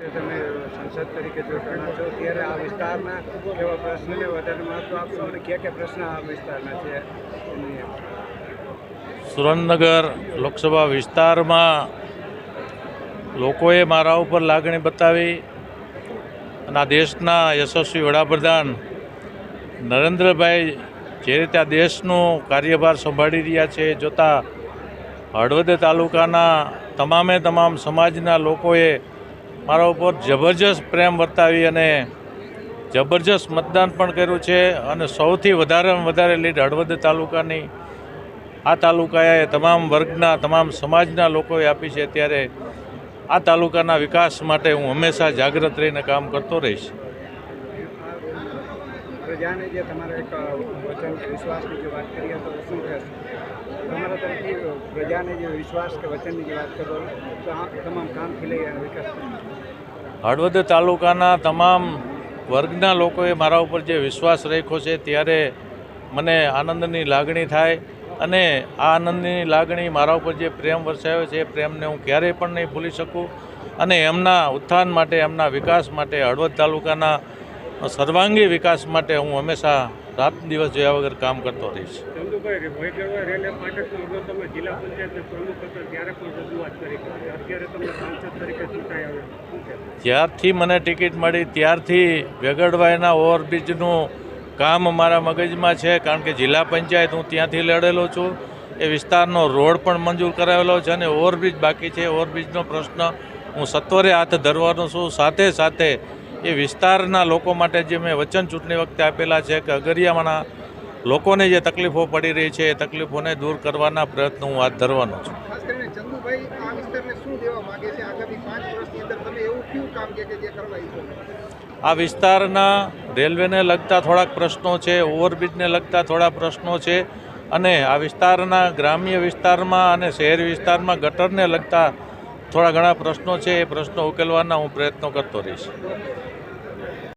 તમે સંસદ તરીકે જો છો, ત્યારે આ વિસ્તારના એવા પ્રશ્નને વધારે મહત્વ આપશો અને કયા કયા પ્રશ્ન આ વિસ્તારના છે? સુરેન્દ્રનગર લોકસભા વિસ્તારમાં લોકોએ મારા ઉપર લાગણી બતાવી અને આ દેશના યશસ્વી વડાપ્રધાન નરેન્દ્રભાઈ જે રીતે આ દેશનો કાર્યભાર સંભાળી રહ્યા છે, જોતાં હળવદ તાલુકાના તમામે તમામ સમાજના લોકોએ મારા ઉપર જબરજસ્ત પ્રેમ વર્તાવી અને જબરજસ્ત મતદાન પણ કર્યું છે અને સૌથી વધારેમાં વધારે લીડ હળવદ તાલુકાની આ તાલુકાએ તમામ વર્ગના, તમામ સમાજના લોકોએ આપી છે. ત્યારે આ તાલુકાના વિકાસ માટે હું હંમેશા જાગૃત રહીને કામ કરતો રહીશ. પ્રજાને જે તમારા એક વચન વિશ્વાસની જે વાત કરીએ તો શું કહેશો તમારા તરફથી પ્રજાને જે વિશ્વાસ કે વચનની જે વાત કરો તો આ તમામ કામ લઈ અને વિકાસ હળવદ તાલુકાના તમામ વર્ગના લોકોએ મારા ઉપર જે વિશ્વાસ રાખ્યો છે ત્યારે મને આનંદની લાગણી થાય અને આ આનંદની લાગણી મારા ઉપર જે પ્રેમ વરસાયો છે એ પ્રેમને હું ક્યારેય પણ નહીં ભૂલી શકું અને એમના ઉત્થાન માટે, એમના વિકાસ માટે હળવદ તાલુકાના સર્વાંગી વિકાસ માટે હું હંમેશા રાત દિવસ જોયા વગર કામ કરતો રહીશ. જ્યારથી મને ટિકિટ મળી ત્યારથી વેગડવાઈના ઓવરબ્રિજનું કામ મારા મગજમાં છે કારણ કે જિલ્લા પંચાયત હું ત્યાંથી લડેલો છું. એ વિસ્તારનો રોડ પણ મંજૂર કરાવેલો છે અને ઓવરબ્રિજ બાકી છે. ઓવરબ્રિજનો પ્રશ્ન હું સત્વરે હાથ ધરવાનો છું. સાથે સાથે એ વિસ્તારના લોકો માટે જે મેં વચન ચૂંટણી વખતે આપેલા છે કે અગરિયામાંના લોકોને જે તકલીફો પડી રહી છે એ તકલીફોને દૂર કરવાના પ્રયત્નો હું હાથ ધરવાનો છું? આ વિસ્તારના રેલવેને લગતા થોડાક પ્રશ્નો છે ઓવરબ્રિજને લગતા થોડા પ્રશ્નો છે અને આ વિસ્તારના ગ્રામ્ય વિસ્તારમાં અને શહેરી વિસ્તારમાં ગટરને લગતા થોડા ઘણા પ્રશ્નો છે એ પ્રશ્નો ઉકેલવાના હું પ્રયત્નો કરતો રહીશ.